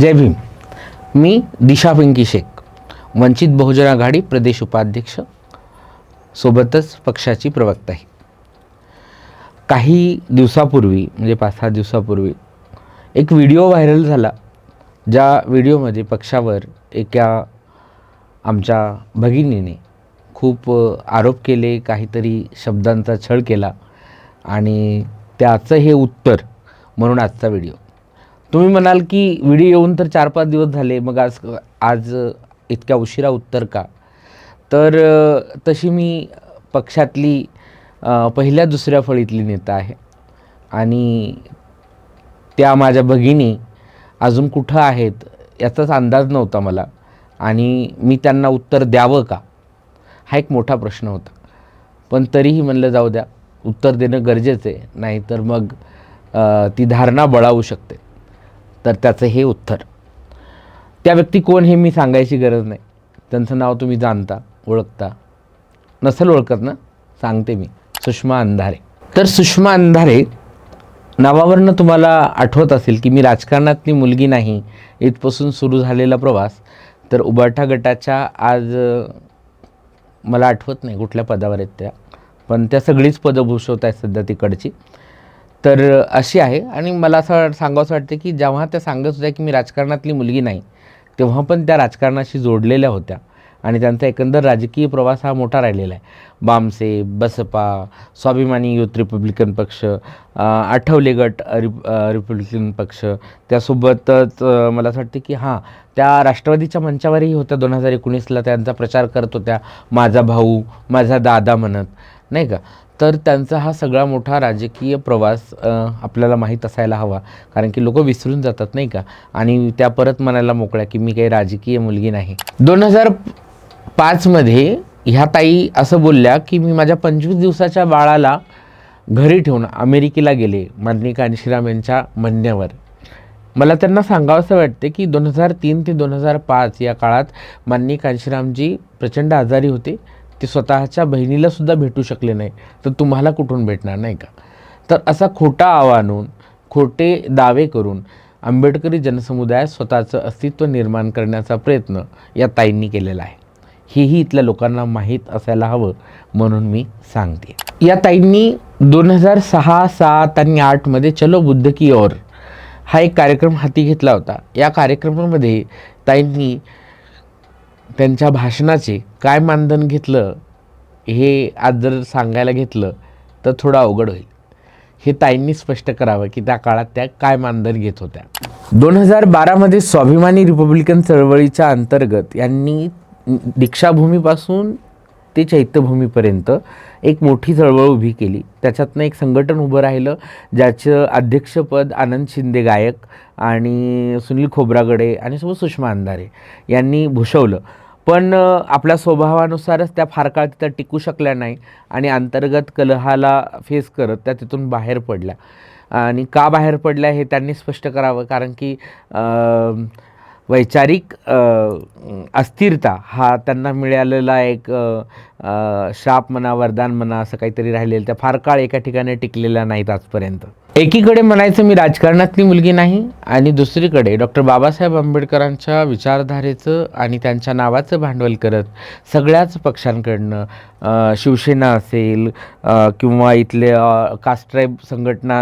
जय भीम. मी दिशा पिंकी शेख वंचित बहुजन आघाडी प्रदेश उपाध्यक्ष सोबतच पक्षाची प्रवक्ता आहे. काही दिवसापूर्वी म्हणजे पाच सहा दिवसापूर्वी एक व्हिडिओ व्हायरल झाला ज्या व्हिडिओमध्ये पक्षावर एका आमच्या भगिनीने खूप आरोप केले काहीतरी शब्दांचा छळ केला आणि त्याचं हे उत्तर म्हणून आजचा व्हिडिओ. तुम्ही म्हणाल की व्हिडिओ येऊन तर चार पाच दिवस झाले मग आज आज इतक्या उशिरा उत्तर का? तर तशी मी पक्षातली पहिल्या दुसऱ्या फळीतली नेता आहे. आणि त्या माझ्या भगिनी अजून कुठं आहेत याचाच अंदाज नव्हता मला. आणि मी त्यांना उत्तर द्यावं का? हा एक मोठा प्रश्न होता. पण तरीही म्हणलं जाऊ द्या उत्तर देणं गरजेचं आहे. नाहीतर मग ती धारणा बळावू शकते. तर त्याचं हे उत्तर. त्या व्यक्ती कोण हे मी सांगायची गरज नाही. त्यांचं नाव तुम्ही जाणता ओळखता. नसेल ओळखत ना? सांगते मी. सुषमा अंधारे. तर सुषमा अंधारे नावावरनं तुम्हाला आठवत असेल की मी राजकारणातली मुलगी नाही. इथपासून सुरू झालेला प्रवास. तर उबाठा गटाच्या आज मला आठवत नाही कुठल्या पदावर आहेत त्या. पण त्या सगळीच पदं भूषवत आहेत सध्या तिकडची. तर अशी आहे. आणि मला असं सांगावंसं वाटतं की जेव्हा त्या सांगत होत्या की मी राजकारणातली मुलगी नाही तेव्हा पण त्या राजकारणाशी जोडलेल्या होत्या. आणि त्यांचा एकंदर राजकीय प्रवास हा मोठा राहिलेला आहे. बामसे बसपा स्वाभिमानी युथ रिपब्लिकन पक्ष आठवले गट रिप रिपब्लिकन पक्ष त्यासोबतच मला असं वाटते की हां त्या राष्ट्रवादीच्या मंचावरही होत्या. दोन हजार एकोणीसला त्यांचा प्रचार करत होत्या. माझा भाऊ माझा दादा म्हणत नाही का? तर त्यांचा हा सगळा मोठा राजकीय प्रवास आपल्याला माहीत असायला हवा. कारण की लोक विसरून जातात नाही का? आणि त्या परत म्हणायला मोकळ्या की मी काही राजकीय मुलगी नाही. दोन हजार पाचमध्ये ह्या ताई असं बोलल्या की मी माझ्या पंचवीस दिवसाच्या बाळाला घरी ठेवून अमेरिकेला गेले माननीय कांशीराम यांच्या म्हणण्यावर. मला त्यांना सांगावंसं वाटते की दोन हजार तीन ते दोन हजार पाच या काळात माननीय कांशीरामजी प्रचंड आजारी होते. ते स्वतःच्या बहिणीला सुद्धा भेटू शकले नाही तर तुम्हाला कुठून भेटणार नाही का? तर असा खोटा आव आणून खोटे दावे करून आंबेडकरी जनसमुदायात स्वतःचं अस्तित्व निर्माण करण्याचा प्रयत्न या ताईंनी केलेला आहे. हेही इथल्या लोकांना माहीत असायला हवं म्हणून मी सांगते. या ताईंनी दोन हजार सहा सात आणि आठमध्ये चलो बुद्ध की ओर हा एक कार्यक्रम हाती घेतला होता. या कार्यक्रमामध्ये ताईंनी त्यांच्या भाषणाचे काय मानधन घेतलं हे आज जर सांगायला घेतलं तर थोडं अवघड होईल. हे ताईंनी स्पष्ट करावं की त्या काळात त्या काय मानधन घेत होत्या. दोन हजार बारामध्ये स्वाभिमानी रिपब्लिकन चळवळीच्या अंतर्गत यांनी दीक्षाभूमीपासून ते चैत्यभूमीपर्यंत एक मोठी चळवळ उभी केली. त्याच्यातनं एक संघटन उभं राहिलं ज्याचं अध्यक्षपद आनंद शिंदे गायक आणि सुनील खोब्रागडे आणि सोबत सुषमा अंधारे यांनी भूषवलं. पण आपल्या स्वभावानुसारच त्या फार काळ तिथं टिकू शकल्या नाही आणि अंतर्गत कलहाला फेस करत त्या तिथून बाहेर पडल्या. आणि का बाहेर पडल्या हे त्यांनी स्पष्ट करावं कारण की वैचारिक अस्थिरता हा त्यांना मिळालेला एक शाप म्हणा वरदान म्हणा असं काहीतरी राहिलेलं त्या फार काळ एका ठिकाणी टिकलेल्या नाहीत आजपर्यंत. एकीकडे म्हणायचं मी राजकारणातली मुलगी नाही आणि दुसरीकडे डॉक्टर बाबासाहेब आंबेडकरांच्या विचारधारेचं आणि त्यांच्या नावाचं भांडवल करत सगळ्याच पक्षांकडनं शिवसेना असेल किंवा इथल्या कास्ट्राईब संघटना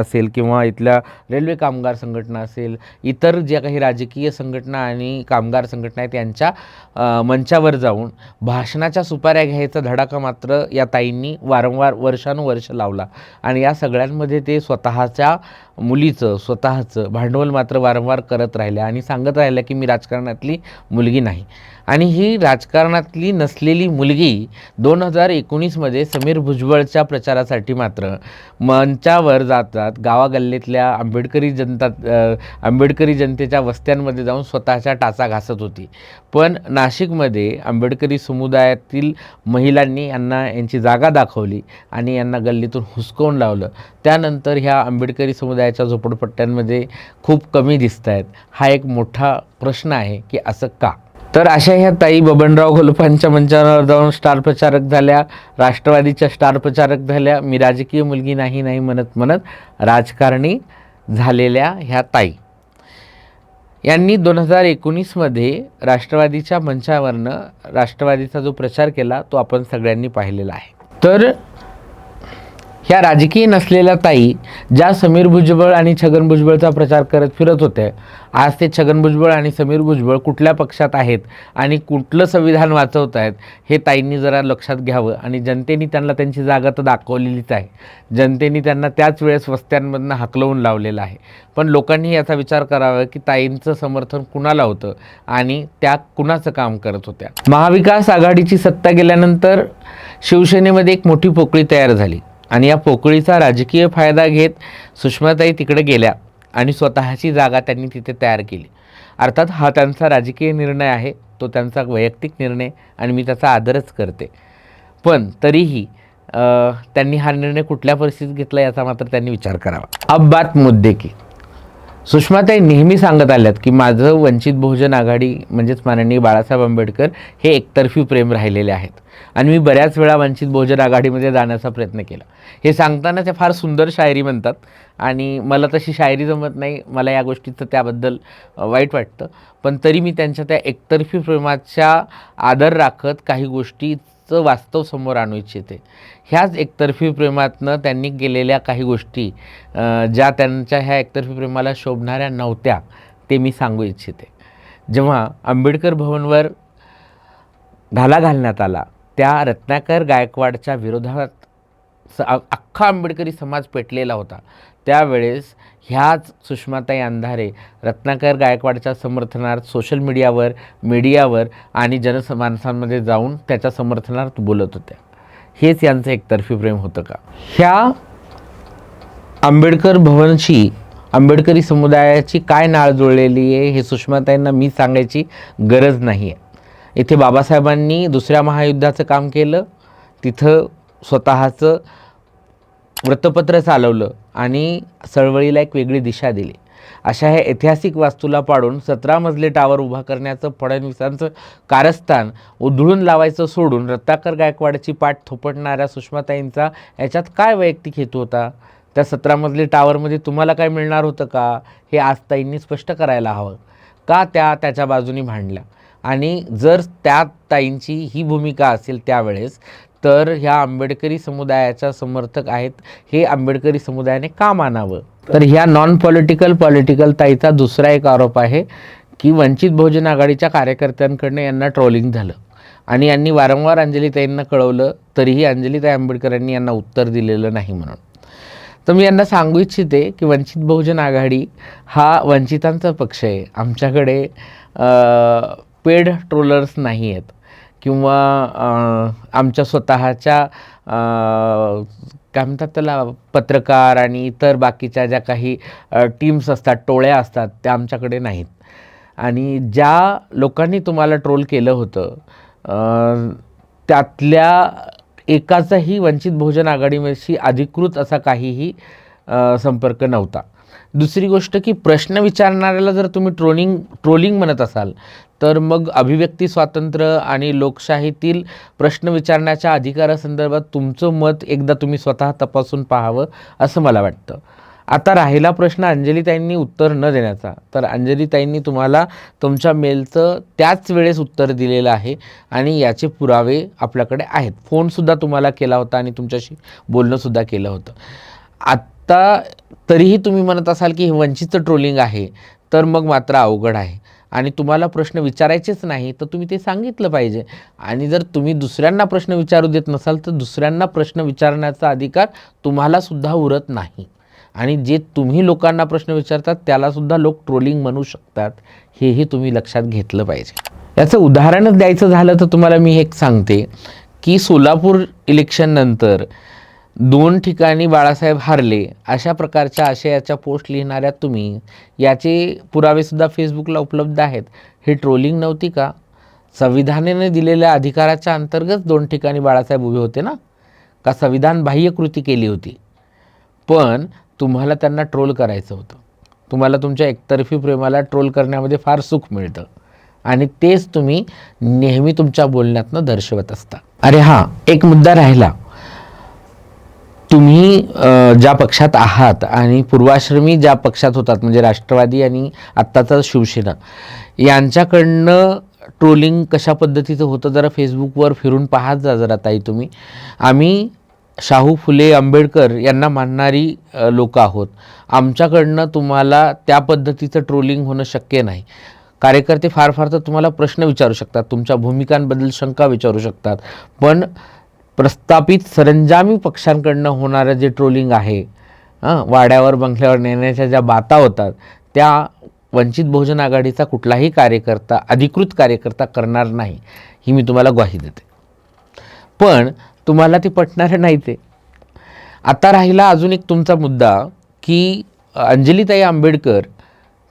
असेल किंवा इथल्या रेल्वे कामगार संघटना असेल इतर ज्या काही राजकीय संघटना आणि कामगार संघटना आहेत यांच्या मंचावर जाऊन भाषणाच्या सुपाऱ्या घ्यायचा धडाका मात्र या ताईंनी वारंवार वर्षानुवर्ष लावला. आणि या सगळ्यांमध्ये ते स्वतःच्या मुलीचं स्वतःचं भांडवल मात्र वारंवार करत राहिल्या आणि सांगत राहिल्या की मी राजकारणातली मुलगी नाही. आणि ही राजकारणातली नसलेली मुलगी दोन हजार एकोणीसमध्ये समीर भुजबळच्या प्रचारासाठी मात्र मंचावर जातात गावागल्लीतल्या आंबेडकरी जनता आंबेडकरी जनतेच्या वस्त्यांमध्ये जाऊन स्वतःच्या टाचा घासत होती. पण नाशिकमध्ये आंबेडकरी समुदायातील महिलांनी यांना यांची जागा दाखवली आणि यांना गल्लीतून हुसकवून लावलं. त्यानंतर ह्या आंबेडकरी समुदायाच्या झोपडपट्ट्यांमध्ये खूप कमी दिसत आहेत हा एक मोठा प्रश्न आहे की असं का? तर अशा ह्या ताई बबनराव घोलपांच्या मंचावर जाऊन स्टार प्रचारक झाल्या राष्ट्रवादीच्या स्टार प्रचारक झाल्या मी राजकीय मुलगी नाही नाही म्हणत म्हणत राजकारणी झालेल्या ह्या ताई. यांनी दोन हजार एकोणीसमध्ये राष्ट्रवादीच्या मंचावरनं राष्ट्रवादीचा जो प्रचार केला तो आपण सगळ्यांनी पाहिलेला आहे. तर ह्या राजकीय नसलेल्या ताई ज्या समीर भुजबळ आणि छगन भुजबळचा प्रचार करत फिरत होते आज ते छगन भुजबळ आणि समीर भुजबळ कुठल्या पक्षात आहेत आणि कुठलं संविधान वाचवत आहेत हे ताईंनी जरा लक्षात घ्यावं आणि जनतेने त्यांना त्यांची जागा तर दाखवलेलीच आहे. जनतेने त्यांना त्याच वेळेस वस्त्यांमधनं हाकलवून लावलेलं आहे. पण लोकांनी याचा विचार करावा की ताईंचं समर्थन कुणाला होतं आणि त्या कुणाचं काम करत होत्या. महाविकास आघाडीची सत्ता गेल्यानंतर शिवसेनेमध्ये एक मोठी पोकळी तयार झाली. आणि या पोकळीचा राजकीय फायदा घेत सुषमाताई तिकडे गेल्या आणि स्वतःची जागा त्यांनी तिथे तयार केली. अर्थात हा त्यांचा राजकीय निर्णय आहे तो त्यांचा वैयक्तिक निर्णय आणि मी त्याचा आदरच करते. पण तरीही त्यांनी हा निर्णय कुठल्या परिस्थितीत घेतला याचा मात्र त्यांनी विचार करावा. अब बात मुद्दे की. सुषमाताई नेहमी सांगत आल्यात की माझं वंचित बहुजन आघाडी म्हणजेच माननीय बाळासाहेब आंबेडकर हे एकतर्फी प्रेम राहिलेले आहेत. आणि मी बऱ्याच वेळा वंचित बहुजन आघाडीमध्ये जाण्याचा प्रयत्न केला. हे सांगताना ते फार सुंदर शायरी म्हणतात. आणि मला तशी शायरी जमत नाही. मला या गोष्टीचं त्याबद्दल वाईट वाटतं. पण तरी मी त्यांच्या त्या एकतर्फी प्रेमाच्या आदर राखत काही गोष्टी चं वास्तव समोर आणू इच्छिते. ह्याच एकतर्फी प्रेमातनं त्यांनी केलेल्या काही गोष्टी ज्या त्यांच्या ह्या एकतर्फी प्रेमाला शोभणाऱ्या नव्हत्या ते मी सांगू इच्छिते. जेव्हा आंबेडकर भवनवर घाला घालण्यात आला त्या रत्नाकर गायकवाडच्या विरोधात स अख्खा आंबेडकरी समाज पेटलेला होता. त्यावेळेस ह्याच सुषमाताई अंधारे रत्नाकर गायकवाडच्या समर्थनार्थ सोशल मीडियावर मीडियावर आणि जनसमानसांमध्ये जाऊन त्याच्या समर्थनार्थ बोलत होत्या. हेच यांचं एकतर्फी प्रेम होतं का? ह्या आंबेडकर भवनशी आंबेडकरी समुदायाची काय नाळ जुळलेली आहे हे सुषमाताईंना मी सांगायची गरज नाही आहे इथे बाबासाहेबांनी दुसऱ्या महायुद्धाचं काम केलं तिथं स्वतःचं वृत्तपत्र चालवलं आणि चळवळीला एक वेगळी दिशा दिली. अशा ह्या ऐतिहासिक वास्तूला पाडून सतरा मजले टावर उभा करण्याचं फडणवीसांचं कारस्थान उधळून लावायचं सोडून रत्नाकर गायकवाडची पाठ थोपटणाऱ्या सुषमाताईंचा याच्यात काय वैयक्तिक हेतू होता? त्या सतरा मजली टावरमध्ये तुम्हाला काय मिळणार होतं का? हे आज ताईंनी स्पष्ट करायला हवं. का त्या त्याच्या बाजूनी भांडल्या? आणि जर त्या ताईंची ही भूमिका असेल त्यावेळेस तर ह्या आंबेडकरी समुदायाच्या समर्थक आहेत हे आंबेडकरी समुदायाने का मानावं? तर ह्या नॉन पॉलिटिकल पॉलिटिकल ताईचा दुसरा एक आरोप आहे की वंचित बहुजन आघाडीच्या कार्यकर्त्यांकडनं यांना ट्रोलिंग झालं. आणि यांनी वारंवार अंजलीताईंना कळवलं तरीही अंजलीताई आंबेडकरांनी यांना उत्तर दिलेलं नाही म्हणून. तर मी यांना सांगू इच्छिते की वंचित बहुजन आघाडी हा वंचितांचा पक्ष आहे. आमच्याकडे पेड ट्रोलर्स नाही आहेत किंवा आमच्या स्वतःच्या काय म्हणतात त्याला पत्रकार आणि इतर बाकीच्या ज्या काही टीम्स असतात टोळ्या असतात त्या आमच्याकडे नाहीत. आणि ज्या लोकांनी तुम्हाला ट्रोल केलं होतं त्यातल्या एकाचाही वंचित बहुजन आघाडीशी अधिकृत असा काहीही संपर्क नव्हता. दुसरी गोष्ट की प्रश्न विचारणाऱ्याला जर तुम्ही ट्रोलिंग ट्रोलिंग म्हणत असाल तर मग अभिव्यक्ती स्वातंत्र्य आणि लोकशाहीतील प्रश्न विचारण्याच्या अधिकारासंदर्भात तुमचं मत एकदा तुम्ही स्वतः तपासून पाहावं असं मला वाटतं. आता राहिला प्रश्न अंजलीताईंनी उत्तर न देण्याचा. तर अंजलीताईंनी तुम्हाला तुमच्या मेलचं त्याच वेळेस उत्तर दिलेलं आहे आणि याचे पुरावे आपल्याकडे आहेत. फोनसुद्धा तुम्हाला केला होता आणि तुमच्याशी बोलणंसुद्धा केलं होतं. आत्ता तरीही तुम्ही म्हणत असाल की हे वंचितचं ट्रोलिंग आहे तर मग मात्र अवघड आहे. आणि तुम्हाला प्रश्न विचारायचेच नाही तर तुम्ही ते सांगितलं पाहिजे. आणि जर तुम्ही दुसऱ्यांना प्रश्न विचारू देत नसाल तर दुसऱ्यांना प्रश्न विचारण्याचा अधिकार तुम्हालासुद्धा उरत नाही. आणि जे तुम्ही लोकांना प्रश्न विचारतात त्यालासुद्धा लोक ट्रोलिंग म्हणू शकतात. हेही तुम्ही लक्षात घेतलं पाहिजे. याचं उदाहरणच द्यायचं झालं तर तुम्हाला मी एक सांगते की सोलापूर इलेक्शननंतर दोन ठिकाणी बाळासाहेब हारले अशा प्रकारच्या आशयाच्या पोस्ट लिहिणाऱ्या तुम्ही याचे पुरावेसुद्धा फेसबुकला उपलब्ध आहेत. ही ट्रोलिंग नव्हती का? संविधानाने दिलेल्या अधिकाराच्या अंतर्गत दोन ठिकाणी बाळासाहेब उभे होते ना? का संविधान बाह्य कृती केली होती? पण तुम्हाला त्यांना ट्रोल करायचं होतं. तुम्हाला तुमच्या एकतर्फी प्रेमाला ट्रोल करण्यामध्ये फार सुख मिळतं. आणि तेच तुम्ही नेहमी तुमच्या बोलण्यातनं दर्शवत असता. अरे हां एक मुद्दा राहिला. तुम्ही ज्या पक्षात आहात आणि पूर्वाश्रमी ज्या पक्षात होतात म्हणजे राष्ट्रवादी आणि आत्ताचा शिवसेना यांच्याकडनं ट्रोलिंग कशा पद्धतीचं होतं जरा फेसबुकवर फिरून पाहात जा जरा ताई तुम्ही. आम्ही शाहू फुले आंबेडकर यांना मानणारी लोक आहोत. आमच्याकडनं तुम्हाला त्या पद्धतीचं ट्रोलिंग होणं शक्य नाही. कार्यकर्ते फार फार तर तुम्हाला प्रश्न विचारू शकतात तुमच्या भूमिकांबद्दल शंका विचारू शकतात. पण प्रस्थापित सरंजामी पक्षांकडनं होणारं जे ट्रोलिंग आहे वाड्यावर बंगल्यावर नेण्याच्या ज्या बाता होतात त्या वंचित बहुजन आघाडीचा कुठलाही कार्यकर्ता अधिकृत कार्यकर्ता करणार नाही ही मी तुम्हाला ग्वाही देते. पण तुम्हाला ते पटणारे नाही ते. आता राहिला अजून एक तुमचा मुद्दा की अंजलीताई आंबेडकर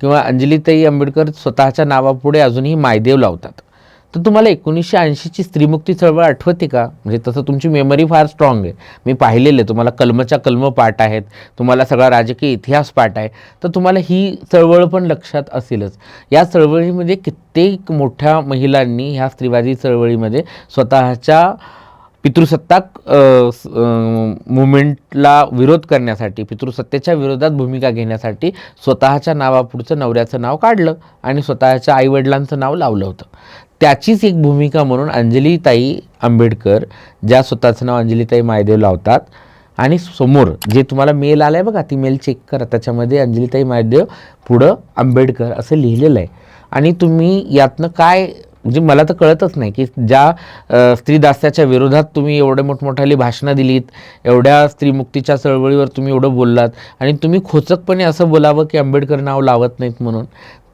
किंवा अंजलीताई आंबेडकर स्वतःच्या नावापुढे अजूनही मायदेव लावतात. तर तुम्हाला एकोणीसशे ऐंशीची स्त्रीमुक्ती चळवळ आठवते का? म्हणजे तसं तुमची मेमरी फार स्ट्रॉंग आहे. मी पाहिलेले तुम्हाला कलमच्या कलम पाठ आहेत. तुम्हाला सगळा राजकीय इतिहास पाठ आहे. तर तुम्हाला ही चळवळ पण लक्षात असेलच. या चळवळीमध्ये कित्येक मोठ्या महिलांनी ह्या स्त्रीवादी चळवळीमध्ये स्वतःच्या पितृसत्ताक मुवमेंटला विरोध करण्यासाठी पितृसत्तेच्या विरोधात भूमिका घेण्यासाठी स्वतःच्या नावापुढचं नवऱ्याचं नाव काढलं आणि स्वतःच्या आईवडिलांचं नाव लावलं होतं. त्याचीच एक भूमिका म्हणून अंजलीताई आंबेडकर ज्या स्वतःचं नाव अंजलीताई मायदेव लावतात. आणि समोर जे तुम्हाला मेल आला आहे बघा ती मेल चेक करा. त्याच्यामध्ये अंजलीताई मायदेव पुढं आंबेडकर असं लिहिलेलं आहे. आणि तुम्ही यातनं काय म्हणजे मला तर कळतच नाही की ज्या स्त्रीदास्याच्या विरोधात तुम्ही एवढे मोठमोठाली भाषणं दिलीत एवढ्या स्त्रीमुक्तीच्या चळवळीवर तुम्ही एवढं बोललात आणि तुम्ही खोचकपणे असं बोलावं की आंबेडकर नाव लावत नाहीत म्हणून.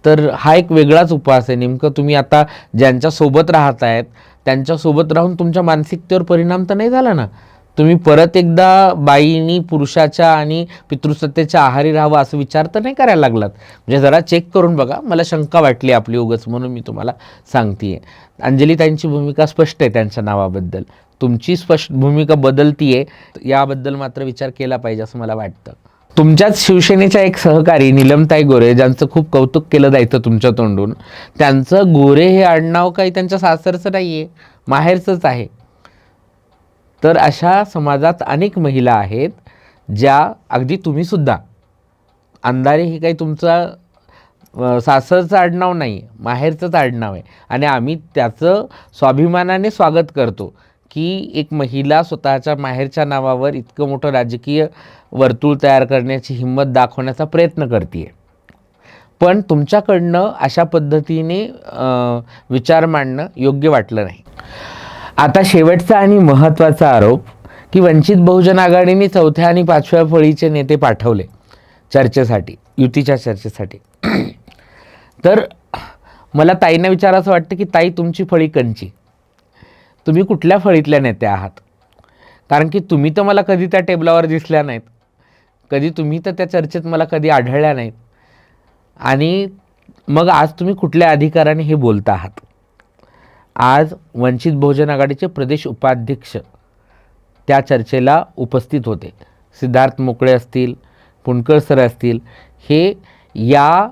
तर हा एक वेगळाच उपवास आहे. नेमकं तुम्ही आता ज्यांच्यासोबत राहत आहेत त्यांच्यासोबत राहून तुमच्या मानसिकतेवर परिणाम तर नाही झाला ना? तुम्ही परत एकदा बाईनी पुरुषाच्या आणि पितृसत्तेच्या आहारी राहावं असं विचार तर नाही करायला लागलात? म्हणजे जरा चेक करून बघा. मला शंका वाटली आपली उगच म्हणून मी तुम्हाला सांगते आहे त्यांची भूमिका स्पष्ट आहे त्यांच्या नावाबद्दल. तुमची स्पष्ट भूमिका बदलती आहे याबद्दल मात्र विचार केला पाहिजे असं मला वाटतं. तुमच्याच शिवसेनेच्या एक सहकारी निलमताई गोरे ज्यांचं खूप कौतुक केलं जायचं तुमच्या तोंडून त्यांचं गोरे हे आडनाव काही त्यांच्या सासरचं नाही आहे माहेरचंच आहे. तर अशा समाजात अनेक महिला आहेत ज्या अगदी तुम्हीसुद्धा अंधारे हे काही तुमचा सासरचं आडनाव नाही आहे माहेरचंच आडनाव आहे. आणि आम्ही त्याचं स्वाभिमानाने स्वागत करतो. की एक महिला स्वतःच्या माहेरच्या नावावर इतकं मोठं राजकीय वर्तुळ तयार करण्याची हिंमत दाखवण्याचा प्रयत्न करते पण तुमच्याकडनं अशा पद्धतीने विचार मांडणं योग्य वाटलं नाही. आता शेवटचा आणि महत्त्वाचा आरोप की वंचित बहुजन आघाडीने चौथ्या आणि पाचव्या फळीचे नेते पाठवले चर्चेसाठी युतीच्या चर्चेसाठी. तर मला ताईंना विचारायचं वाटतं की ताई तुमची फळी कंची तुम्ही कुठल्या फळीतल्या नेत्या आहात? कारण की तुम्ही तर मला कधी त्या टेबलावर दिसल्या नाहीत. कधी तुम्ही तर त्या चर्चेत मला कधी आढळल्या नाहीत. आणि मग आज तुम्ही कुठल्या अधिकाराने हे बोलता आहात? आज वंचित बहुजन आघाडीचे प्रदेश उपाध्यक्ष त्या चर्चेला उपस्थित होते. सिद्धार्थ मोकळे असतील पुणकर सर असतील हे या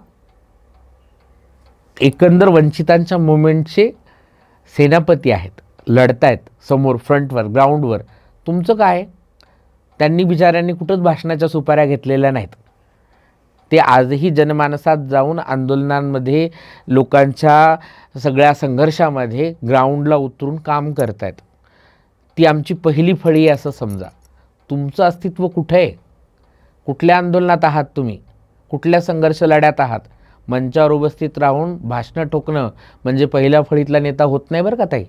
एकंदर वंचितांच्या मुवमेंटचे सेनापती आहेत. लढतायत समोर फ्रंटवर ग्राउंडवर. तुमचं काय? त्यांनी बिचाऱ्यांनी कुठंच भाषणाच्या सुपाऱ्या घेतलेल्या नाहीत. ते आजही जनमानसात जाऊन आंदोलनांमध्ये लोकांच्या सगळ्या संघर्षामध्ये ग्राउंडला उतरून काम करत आहेत ती आमची पहिली फळी आहे असं समजा. तुमचं अस्तित्व कुठं? आहे कुठल्या आंदोलनात आहात तुम्ही? कुठल्या संघर्ष लढ्यात आहात? मंचावर उपस्थित राहून भाषणं ठोकणं म्हणजे पहिल्या फळीतला नेता होत नाही बरं का ताई?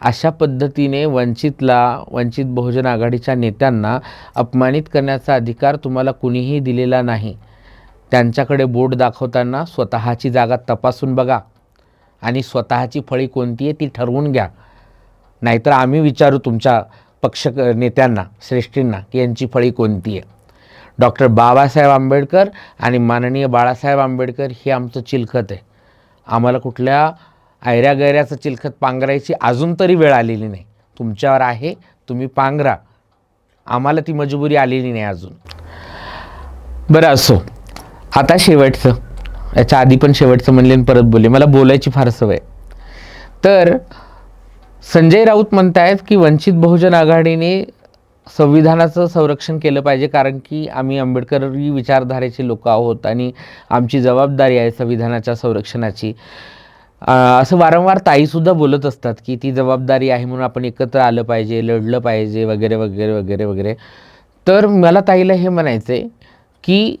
अशा पद्धतीने वंचितला वंचित बहुजन आघाडीच्या नेत्यांना अपमानित करण्याचा अधिकार तुम्हाला कुणीही दिलेला नाही. त्यांच्याकडे बोट दाखवताना स्वतःची जागा तपासून बघा आणि स्वतःची फळी कोणती आहे ती ठरवून घ्या. नाहीतर आम्ही विचारू तुमच्या पक्ष नेत्यांना श्रेष्ठींना की यांची फळी कोणती आहे. डॉक्टर बाबासाहेब आंबेडकर आणि माननीय बाळासाहेब आंबेडकर हे आमचं चिलखत आहे. आम्हाला कुठल्या आयऱ्या गैऱ्याचं चिलखत पांघरायची अजून तरी वेळ आलेली नाही. तुमच्यावर आहे तुम्ही पांघरा. आम्हाला ती मजबुरी आलेली नाही अजून. बरं असो. आता शेवटचं. याच्या आधी पण शेवटचं म्हणले आणि परत बोलले. मला बोलायची फार सवय तर संजय राऊत म्हणतायत की वंचित बहुजन आघाडीने संविधानाचं संरक्षण केलं पाहिजे कारण की आम्ही आंबेडकरी विचारधारेचे लोक आहोत आणि आमची जबाबदारी आहे संविधानाच्या संरक्षणाची. असं वारंवार ताईसुद्धा बोलत असतात की ती जबाबदारी आहे म्हणून आपण एकत्र आलं पाहिजे लढलं पाहिजे वगैरे वगैरे वगैरे वगैरे. तर मला ताईला हे म्हणायचं आहे की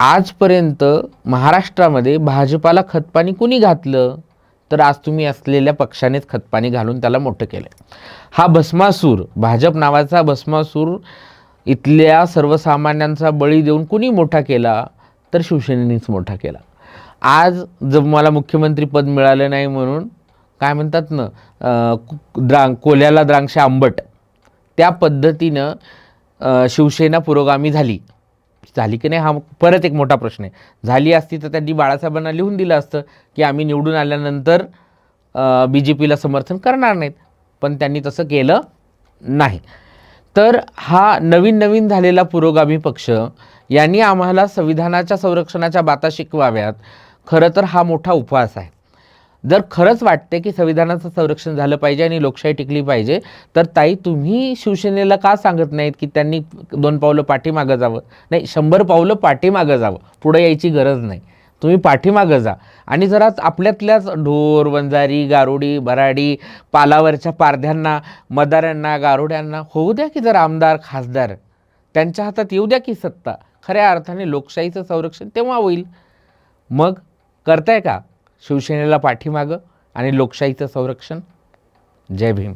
आजपर्यंत महाराष्ट्रामध्ये भाजपाला खतपाणी कुणी घातलं? तर आज तुम्ही असलेल्या पक्षानेच खतपाणी घालून त्याला मोठं केलं हा भस्मासूर भाजप नावाचा भस्मासूर इथल्या सर्वसामान्यांचा बळी देऊन कुणी मोठा केला? तर शिवसेनेनेच मोठा केला. आज जर मला मुख्यमंत्री पद मिळालं नाही म्हणून काय म्हणतात ना द्रांग कोल्याला द्रांक्ष आंबट त्या पद्धतीनं शिवसेना पुरोगामी झाली. झाली की नाही हा परत एक मोठा प्रश्न आहे. झाली असती तर त्यांनी बाळासाहेबांना लिहून दिलं असतं की आम्ही निवडून आल्यानंतर बी जे पीला समर्थन करणार नाहीत. पण त्यांनी तसं केलं नाही. तर हा नवीन नवीन झालेला पुरोगामी पक्ष यांनी आम्हाला संविधानाच्या संरक्षणाच्या बाता शिकवाव्यात. खरं तर हा मोठा उपवास आहे. जर खरंच वाटते की संविधानाचं संरक्षण झालं पाहिजे आणि लोकशाही टिकली पाहिजे तर ताई तुम्ही शिवसेनेला का सांगत नाहीत की त्यांनी दोन पावलं पाठीमागं जावं? नाही शंभर पावलं पाठीमागं जावं. पुढे यायची गरज नाही. तुम्ही पाठीमागं जा. आणि जरा आपल्यातल्याच ढोर वंजारी गारुडी भराडी पालावरच्या पारध्यांना मदारांना गारुड्यांना होऊ द्या की जर आमदार खासदार त्यांच्या हातात येऊ द्या की सत्ता. खऱ्या अर्थाने लोकशाहीचं संरक्षण तेव्हा होईल. मग करताय का? शिवसेनेला पाठीमागं आणि लोकशाहीचं संरक्षण? जय भीम.